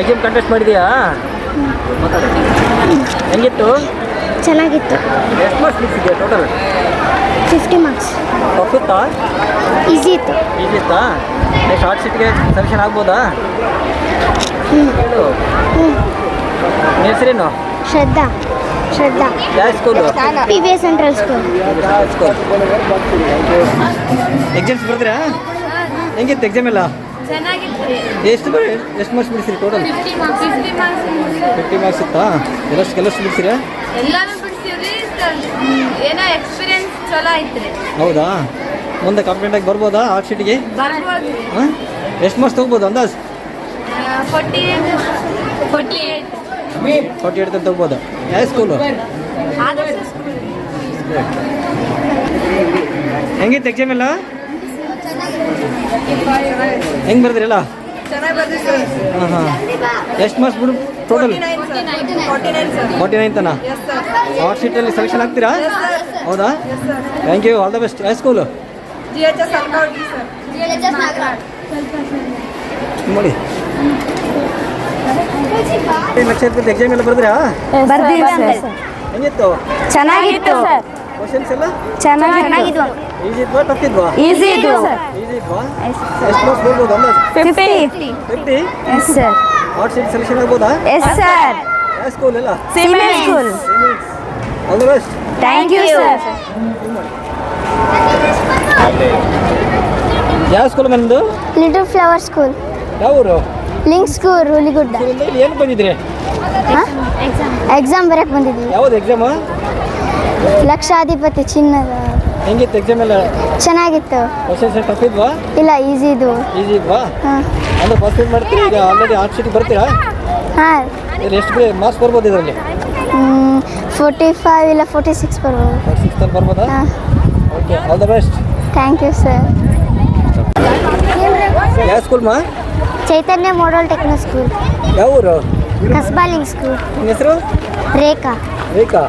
Exam contest ಮಾಡಿದ್ಯಾ? ಹೆಂಗಿತ್ತು? ಚೆನ್ನಾಗಿತ್ತು. ಎಷ್ಟು ಮಾರ್ಕ್ಸ್ ಬಿಡಿಸಿದ್ಯಾ ಟೋಟಲ್ ಫಿಫ್ಟಿ ಮಾರ್ಕ್ಸ್ ತಪ್ಪುತ್ತಾ ಈಸಿ ಇತ್ತು. ಈಸಿ ಇತ್ತಾ? ಶಾರ್ಟ್ ಶೀಟ್ಗೆ ಸೆಲೆಕ್ಷನ್ ಆಗ್ಬೋದಾ? ಹೇಳು. ಹೆಸರೇನು? ಶ್ರದ್ಧಾ. ಶ್ರದ್ಧಾ. ಯಾವ school P V S central school school exams ಬರ್ತೀರಾ? ಹೆಂಗಿತ್ತು ಎಕ್ಸಾಮ್ ಎಲ್ಲ? ಎಷ್ಟು ಬರೀ ಎಷ್ಟು ಮಾರ್ಕ್ಸ್ ಬಿಡಿಸಿರಿ ಟೋಟಲ್ ಫಿಫ್ಟಿ ಮಾರ್ಕ್ಸ್ ಇತ್ತಾ? ಎಲ್ಲಷ್ಟು ಕೆಲಸ ಬಿಡಿಸಿರಿ ಎಲ್ಲಾನು ಬಿಡಿಸಿದ್ರಿ ಏನೋ ಎಕ್ಸ್ಪೀರಿಯನ್ಸ್ ಚಲೋ ಐತ್ರಿ. ಹೌದಾ? ಮುಂದೆ ಕಂಪ್ಲೇಂಟಾಗಿ ಬರ್ಬೋದಾ ಆರ್ಟ್ ಶೀಟಿಗೆ ಎಷ್ಟು ಮಾರ್ಕ್ಸ್ ತಗೋಬೋದು ಅಂದಾಜ್? Forty forty eight forty eight ತಗೋಬೋದು? ಯಾವ ಸ್ಕೂಲು ಹೆಂಗಿತ್ತು ಎಕ್ಸಾಮ್ ಎಲ್ಲ? ಹೆಂಗೆ ಬರ್ದಿರಲ್ಲ? ಸರ್. ಹಾಂ ಹಾಂ. ಎಷ್ಟು ಮಾರ್ಕ್ಸ್ ಬಿಡು ಟೋಟಲ್ ಫೋರ್ಟಿ ನೈನ್ ಸರ್. ತನ? Yes sir. ಅಲ್ಲಿ ಶೀಟಲ್ಲಿ ಸೆಲೆಕ್ಷನ್ ಆಗ್ತೀರಾ ಹೌದಾ? Thank you all the best high school sir. ನೋಡಿ. ಲಕ್ಷ ಎಕ್ಸಾಮ್ ಎಲ್ಲ ಬರ್ದಿರಾ? ಹೆಂಗಿತ್ತು? ಚೆನ್ನಾಗಿತ್ತು. ಕ್ವಶನ್ಸ್ ಎಲ್ಲ? ಚೆನ್ನಾಗಿದ್ವು. ಈಸಿ ಇದ್ವಾ? ಟಫ್ ಇದ್ವಾ? ಈಸಿ ಇದ್ವು. ಈಸಿ ಇದ್ವಾ ಎಷ್ಟು ಮಾರ್ಕ್ಸ್ ಬರ್ಬೋದು ಅಂದಾಜು? Fifty fifty yes sir art sheet selection ಆಗ್ಬೋದಾ? ಎಸ್ ಸರ್ ಯಾವ ಸ್ಕೂಲ್ ಎಲ್ಲ? Cement school all the best thank you sir ಯಾವ ಸ್ಕೂಲ್ ಬಂದು ಲಿಟಲ್ ಫ್ಲವರ್ ಸ್ಕೂಲ್ ಯಾವ ಊರು? ಲಿಂಕ್ ಸ್ಕೂಲ್ ಇಲ್ಲಿ ಏನು ಬಂದಿದ್ರಿ? ಎಕ್ಸಾಮ್ ಬರೆಯಕ್ಕೆ ಬಂದಿದ್ವಿ ಯಾವ್ದು ಎಕ್ಸಾಮ್ ಲಕ್ಷಾಧಿಪತಿ ಚಿನ್ನದ. ಹೆಂಗಿತ್ತು ಎಕ್ಸಾಮ್ ಎಲ್ಲ? ಚೆನ್ನಾಗಿತ್ತು. ಕ್ವಶನ್ಸ್ ಟಫ್ ಇದ್ವಾ? ಇಲ್ಲ ಈಸಿ ಇದು. ಈಸಿ ಇದ್ವಾ? ಹಾಂ. ಅಂದ್ರೆ ಫಸ್ಟ್ ಏನು ಮಾಡ್ತೀರಿ? ಈಗ ಆಲ್ರೆಡಿ ಆರ್ಟ್ ಶೀಟ್ ಬರ್ತೀರಾ? ಹಾಂ. ಇದು ಎಷ್ಟು ಮಾರ್ಕ್ಸ್ ಬರ್ಬೋದು ಇದರಲ್ಲಿ? ಫೋರ್ಟಿ ಫೈವ್ ಇಲ್ಲ ಫೋರ್ಟಿ ಸಿಕ್ಸ್ ಬರ್ಬೋದು? Okay all the best thank you sir ಯಾವ ಸ್ಕೂಲ್ ಮಾ? ಚೈತನ್ಯ ಮಾಡಲ್ ಟೆಕ್ನೋ ಸ್ಕೂಲ್ ಯಾವ ಊರು? ಕಸ್ಬಾಲಿಂಗ್ ಸ್ಕೂಲ್ ಹೆಸರು? ರೇಖಾ. ರೇಖಾ.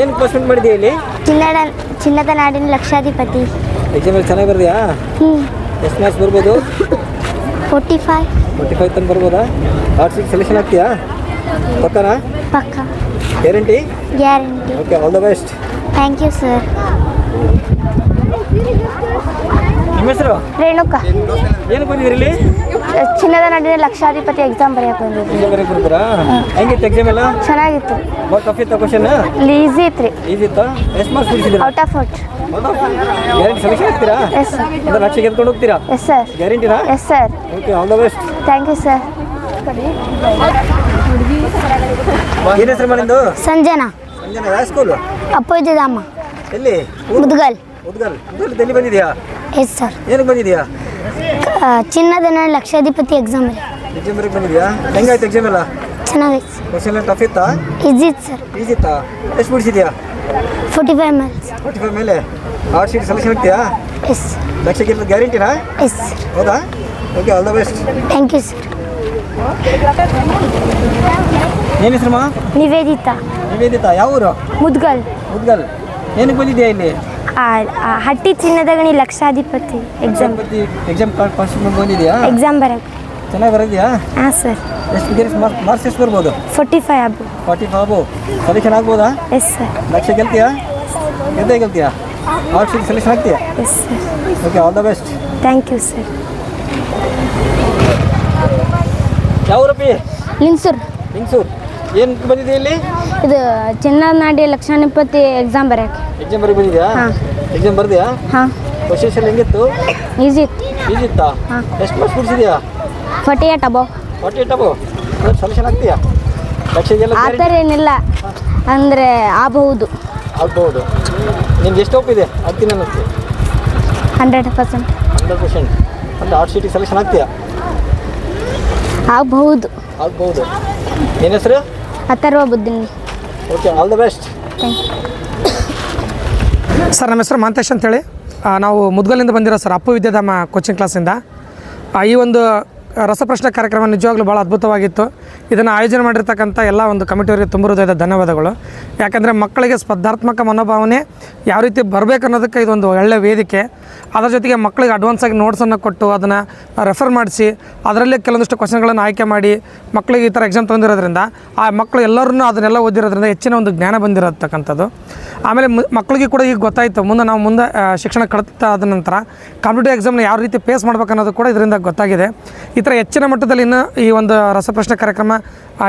ಏನು ಕ್ವಶನ್ ಮಾಡಿದ್ಯಾ ಇಲ್ಲಿ? ಚಿನ್ನದ ಚಿನ್ನದ ನಾಡಿನ ಲಕ್ಷಾಧಿಪತಿ. ಎಕ್ಸಾಮ್ ಅಲ್ಲಿ ಚೆನ್ನಾಗಿ ಬರ್ದಿಯಾ? ಹ್ಞೂ ಎಷ್ಟು ಮಾರ್ಕ್ಸ್ ಬರ್ಬೋದು? ಫೋರ್ಟಿ ಫೈವ್ ಫೋರ್ಟಿ ಫೈವ್ ತನಕ ಬರ್ಬೋದಾ? ಆರ್ಟ್ ಶೀಟ್ ಸೆಲೆಕ್ಷನ್ ಆಗ್ತೀಯಾ? ಪಕ್ಕನಾ? ಪಕ್ಕ. Guarantee guarantee okay all the best thank you sir ನಿಮ್ಮ ಹೆಸರು? ರೇಣುಕಾ. ಏನು ಬಂದಿದ್ರಿ ಇಲ್ಲಿ? ಚಿನ್ನದ ನಡುವೆ ಲಕ್ಷಾಧಿಪತಿ ಎಕ್ಸಾಮ್ ಬರೆಯಕ್ಕೆ ಬಂದಿದ್ವಿ ಎಕ್ಸಾಮ್ ಬರೀಕ್ ಬರ್ತೀರಾ? ಹೆಂಗಿತ್ತು ಎಕ್ಸಾಮ್ ಎಲ್ಲ? ಚೆನ್ನಾಗಿತ್ತು. ಟಫ್ ಇತ್ತ ಕ್ವಶನ್ ಈಸಿ ಇತ್ತು ರೀ. ಈಸಿ ಇತ್ತಾ? ಎಷ್ಟು marks ಬಿಡಿಸಿದ್ದೀರಾ out of out guarantee selection ಆಗ್ತೀರಾ ಎಸ್ ಸರ್ ಅಂದ್ರೆ ಲಕ್ಷ ಗೆದ್ಕೊಂಡು ಹೋಗ್ತೀರಾ? Yes sir ಗ್ಯಾರಂಟಿನಾ yes sir okay all the best thank you sir ಏನು ಹೆಸರು ಮಾಡಿದ್ದು ಸಂಜನಾ. ಸಂಜನಾ ಯಾವ ಸ್ಕೂಲು ಅಪ್ಪೋಜಿದಮ್ಮ ಎಲ್ಲಿ? ಮುದ್ಗಲ್. ಉದ್ಗಲ್ ಉದ್ಗಲ್ ಎಲ್ಲಿ ಬಂದಿದ್ಯಾ? ಎಸ್ ಸರ್ ಏನಕ್ಕೆ ಬಂದಿದ್ಯಾ? ಚಿನ್ನದ ನಾಡಿನ ಲಕ್ಷಾಧಿಪತಿ ಎಕ್ಸಾಮ್ ಎಕ್ಸಾಮ್ ಬರೀಕ್ ಬಂದಿದ್ಯಾ? ಹೆಂಗಾಯ್ತು ಎಕ್ಸಾಮ್ ಎಲ್ಲ? ಚೆನ್ನಾಗೈತೆ ಕ್ವಶನ್ ಎಲ್ಲ ಟಫ್ ಇತ್ತಾ? ಈಸಿ ಸರ್ ಈಸಿ ಇತ್ತಾ? ಎಷ್ಟು ಬಿಡಿಸಿದ್ಯಾ forty five marks forty five ಮೇಲೆ ಆರ್ಟ್ ಶೀಟ್ ಸೆಲೆಕ್ಷನ್ ಆಗ್ತೀಯಾ ಎಸ್ ಗ್ಯಾರಂಟಿನಾ ಎಸ್ ಹೌದಾ? Okay all the best thank you sir ಏನು ಮಾ? ನಿವೇದಿತಾ. ನಿವೇದಿತಾ ಯಾವ ಊರು? ಮುದ್ಗಲ್. ಮುದ್ಗಲ್. ಏನಕ್ಕೆ ಬಂದಿದ್ಯಾ ಇಲ್ಲಿ? ಹಟ್ಟಿ ಚಿನ್ನದ ಗಣಿ ಲಕ್ಷಾಧಿಪತಿ ಎಕ್ಸಾಮ್ ಎಕ್ಸಾಮ್ ಬಂದಿದ್ಯಾ? ಎಕ್ಸಾಮ್ ಬರಕ್ಕೆ ಚೆನ್ನಾಗಿ ಬರೋದ್ಯಾ? ಹಾಂ ಸರ್ ಎಷ್ಟು ಮಾರ್ಕ್ಸ್ ಎಷ್ಟು ಬರ್ಬೋದು? ಫೋರ್ಟಿ ಫೈವ್ ಆಗ್ಬೋದು. ಫಾರ್ಟಿ ಫೈವು ಸೆಲೆಕ್ಷನ್ ಆಗ್ಬೋದಾ ಎಸ್ ಸರ್ ಲಕ್ಷ ಗೆಲ್ತೀಯಾ? ಗೆದ್ದೇ ಗೆಲ್ತೀಯಾ? Art sheet selection ಆಗ್ತೀಯಾ yes sir okay all the best thank you sir ಯಾವ ಸರ್ ಲಿಂಗ್ಸೂರ್. ಹಿಂಗ್ಸೂರ್ ಏನು ಬಂದಿದೆ ಇಲ್ಲಿ? ಇದು ಚಿನ್ನದ ನಾಡಿ ಲಕ್ಷಾಧಿಪತಿ ಎಕ್ಸಾಮ್ ಬರಕ್ಕೆ ಎಕ್ಸಾಮ್ ಬರೀ ಬಂದಿದ್ಯಾ? ಹಾಂ. ಎಕ್ಸಾಮ್ ಬರ್ದಿಯಾ? ಹಾಂ. ಕ್ವಶನ್ಸ್ ಎಲ್ಲ ಹೆಂಗಿತ್ತು? ಈಸಿ ಇತ್ತು ಈಸಿ ಇತ್ತಾ? ಹಾಂ. ಎಷ್ಟು ಮಾರ್ಕ್ಸ್ ಬಿಡಿಸಿದ್ಯಾ? ಫಾರ್ಟಿ ಏಟ್ ಅಬೋ ಫಾರ್ಟಿ ಏಟ್ ಅಬೋ ಸೊಲ್ಯೂಷನ್ ಆಗ್ತೀಯಾ ಆ ಥರ ಏನಿಲ್ಲ. ಅಂದರೆ ಆಗಬಹುದು. ಆಗ್ಬೋದು ನಿಮ್ಗೆ ಎಷ್ಟು ಒಪ್ಪಿದೆ ಆಗ್ತೀನಿ ಅನ್ನಿಸ್ತು ಹಂಡ್ರೆಡ್ ಪರ್ಸೆಂಟ್ ಹಂಡ್ರೆಡ್ ಪರ್ಸೆಂಟ್ ಅಂದರೆ ಆರ್ಟ್ ಶೀಟಿಗೆ ಸೆಲೆಕ್ಷನ್ ಆಗ್ತೀಯಾ? ಆಗಬಹುದು. ಆಗ್ಬೋದು ನಿನ್ನ ಹೆಸರು? Atharva ಬುದ್ಧಿನಿ okay all the best thank you sir, ನಮ್ಮ ಹೆಸರು ಮಾಂತೇಶ್ ಅಂತೇಳಿ. ನಾವು ಮುದ್ಗಲಿಂದ ಬಂದಿರೋ ಸರ್, ಅಪ್ಪು ವಿದ್ಯಾಧಾಮ ಕೋಚಿಂಗ್ ಕ್ಲಾಸಿಂದ ಈ ಒಂದು ರಸಪ್ರಶ್ನೆ ಕಾರ್ಯಕ್ರಮ ನಿಜವಾಗ್ಲೂ ಭಾಳ ಅದ್ಭುತವಾಗಿತ್ತು. ಇದನ್ನು ಆಯೋಜನೆ ಮಾಡಿರ್ತಕ್ಕಂಥ ಎಲ್ಲ ಒಂದು ಕಮಿಟಿಯವರಿಗೆ ತುಂಬ ಹೃದಯದ ಧನ್ಯವಾದಗಳು. ಯಾಕಂದರೆ ಮಕ್ಕಳಿಗೆ ಸ್ಪರ್ಧಾತ್ಮಕ ಮನೋಭಾವನೆ ಯಾವ ರೀತಿ ಬರಬೇಕು ಅನ್ನೋದಕ್ಕೆ ಇದೊಂದು ಒಳ್ಳೆಯ ವೇದಿಕೆ. ಅದರ ಜೊತೆಗೆ ಮಕ್ಕಳಿಗೆ ಅಡ್ವಾನ್ಸ್ ಆಗಿ ನೋಟ್ಸನ್ನು ಕೊಟ್ಟು ಅದನ್ನು ರೆಫರ್ ಮಾಡಿಸಿ, ಅದರಲ್ಲೇ ಕೆಲವೊಂದಿಷ್ಟು ಕ್ವಶನ್ಗಳನ್ನು ಆಯ್ಕೆ ಮಾಡಿ ಮಕ್ಕಳಿಗೆ ಈ ಥರ ಎಕ್ಸಾಮ್ ತೊಗೊಂಡಿರೋದ್ರಿಂದ ಆ ಮಕ್ಕಳು ಎಲ್ಲರೂ ಅದನ್ನೆಲ್ಲ ಓದಿರೋದ್ರಿಂದ ಹೆಚ್ಚಿನ ಒಂದು ಜ್ಞಾನ ಬಂದಿರತಕ್ಕಂಥದ್ದು. ಆಮೇಲೆ ಮಕ್ಕಳಿಗೆ ಕೂಡ ಈಗ ಗೊತ್ತಾಯಿತು. ಮುಂದೆ ನಾವು ಮುಂದೆ ಶಿಕ್ಷಣ ಕಳೆದ ನಂತರ ಕಾಂಪಿಟೇಟಿವ್ ಎಕ್ಸಾಮ್ನ ಯಾವ ರೀತಿ ಫೇಸ್ ಮಾಡ್ಬೇಕು ಅನ್ನೋದು ಕೂಡ ಇದರಿಂದ ಗೊತ್ತಾಗಿದೆ. ಈ ಥರ ಹೆಚ್ಚಿನ ಮಟ್ಟದಲ್ಲಿ ಇನ್ನು ಈ ಒಂದು ರಸಪ್ರಶ್ನೆ ಕಾರ್ಯಕ್ರಮ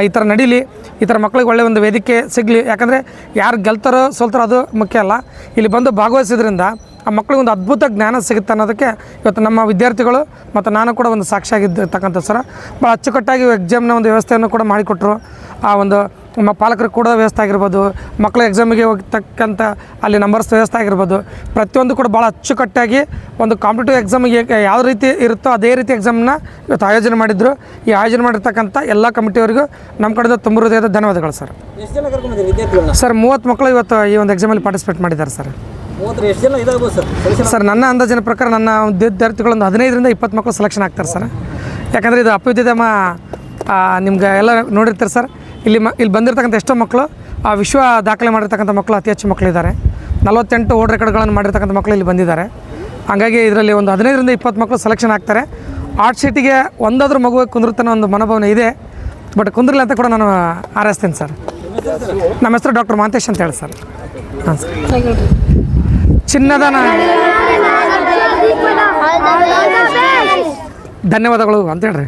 ಈ ಥರ ನಡೀಲಿ. ಈ ಥರ ಮಕ್ಕಳಿಗೆ ಒಳ್ಳೆಯ ಒಂದು ವೇದಿಕೆ ಸಿಗಲಿ. ಯಾಕಂದರೆ ಯಾರು ಗೆಲ್ತಾರೋ ಸೋಲ್ತಾರೋ ಅದು ಮುಖ್ಯ ಅಲ್ಲ. ಇಲ್ಲಿ ಬಂದು ಭಾಗವಹಿಸೋದ್ರಿಂದ ಆ ಮಕ್ಕಳಿಗೆ ಒಂದು ಅದ್ಭುತ ಜ್ಞಾನ ಸಿಗುತ್ತೆ ಅನ್ನೋದಕ್ಕೆ ಇವತ್ತು ನಮ್ಮ ವಿದ್ಯಾರ್ಥಿಗಳು ಮತ್ತು ನಾನು ಕೂಡ ಒಂದು ಸಾಕ್ಷಿಯಾಗಿದ್ದತಕ್ಕಂಥ ಸರ. ಭಾಳ ಅಚ್ಚುಕಟ್ಟಾಗಿ ಎಕ್ಸಾಮ್ನ ಒಂದು ವ್ಯವಸ್ಥೆಯನ್ನು ಕೂಡ ಮಾಡಿಕೊಟ್ಟರು ಆ ಒಂದು ನಮ್ಮ ಪಾಲಕರು ಕೂಡ ವ್ಯವಸ್ಥೆ ಆಗಿರ್ಬೋದು. ಮಕ್ಕಳ ಎಕ್ಸಾಮಿಗೆ ಹೋಗ್ತಕ್ಕಂಥ ಅಲ್ಲಿ ನಂಬರ್ಸ್ ವ್ಯವಸ್ಥೆ ಆಗಿರ್ಬೋದು. ಪ್ರತಿಯೊಂದು ಕೂಡ ಭಾಳ ಅಚ್ಚುಕಟ್ಟಾಗಿ ಒಂದು ಕಾಂಪಿಟೇಟಿವ್ ಎಕ್ಸಾಮಿಗೆ ಯಾವ ರೀತಿ ಇರುತ್ತೋ ಅದೇ ರೀತಿ ಎಕ್ಸಾಮ್ನ ಇವತ್ತು ಆಯೋಜನೆ ಮಾಡಿದ್ರು. ಈ ಆಯೋಜನೆ ಮಾಡಿರ್ತಕ್ಕಂಥ ಎಲ್ಲ ಕಮಿಟಿಯವರಿಗೂ ನಮ್ಮ ಕಡೆಯಿಂದ ತುಂಬ ಹೃದಯದ ಧನ್ಯವಾದಗಳು ಸರ್. ಸರ್ ಮೂವತ್ತು ಮಕ್ಕಳು ಇವತ್ತು ಈ ಒಂದು ಎಕ್ಸಾಮಲ್ಲಿ ಪಾರ್ಟಿಸಿಪೇಟ್ ಮಾಡಿದ್ದಾರೆ ಸರ್. ಸರ್? ಸರ್ ನನ್ನ ಅಂದಾಜಿನ ಪ್ರಕಾರ ನನ್ನ ಒಂದು ವಿದ್ಯಾರ್ಥಿಗಳೊಂದು ಹದಿನೈದರಿಂದ ಇಪ್ಪತ್ತು ಮಕ್ಕಳು ಸೆಲೆಕ್ಷನ್ ಆಗ್ತಾರೆ ಸರ್. ಯಾಕಂದರೆ ಇದು ಅಪ್ಯುದ್ಯಮ ನಿಮ್ಗೆ ಎಲ್ಲ ನೋಡಿರ್ತಾರೆ ಸರ್. ಇಲ್ಲಿ ಮ, ಇಲ್ಲಿ ಬಂದಿರತಕ್ಕಂಥ ಎಷ್ಟೋ ಮಕ್ಕಳು, ಆ ವಿಶ್ವ ದಾಖಲೆ ಮಾಡಿರ್ತಕ್ಕಂಥ ಮಕ್ಕಳು ಅತಿ ಹೆಚ್ಚು ಮಕ್ಕಳಿದ್ದಾರೆ. ನಲವತ್ತೆಂಟು ಓಡ್ ರೆಕಾರ್ಡ್ಗಳನ್ನು ಮಾಡಿರ್ತಕ್ಕಂಥ ಮಕ್ಕಳು ಇಲ್ಲಿ ಬಂದಿದ್ದಾರೆ. ಹಾಗಾಗಿ ಇದರಲ್ಲಿ ಒಂದು ಹದಿನೈದರಿಂದ ಇಪ್ಪತ್ತು ಮಕ್ಕಳು ಸೆಲೆಕ್ಷನ್ ಆಗ್ತಾರೆ. ಆರ್ಟ್ ಶೀಟಿಗೆ ಒಂದಾದರೂ ಮಗುವಿಗೆ ಕುಂದಿರ್ತಾನೆ ಒಂದು ಮನೋಭಾವನೆ ಇದೆ. ಬಟ್ ಕುಂದ್ರಲಿ ಅಂತ ಕೂಡ ನಾನು ಹಾರೈಸ್ತೀನಿ ಸರ್. ನಮ್ಮ ಹೆಸರು ಡಾಕ್ಟರ್ ಮಹಂತೇಶ್ ಅಂತ ಹೇಳಿ ಸರ್. ಹಾಂ ಸರ್. ಚಿನ್ನದ ಧನ್ಯವಾದಗಳು ಅಂತ ಹೇಳ್ರಿ.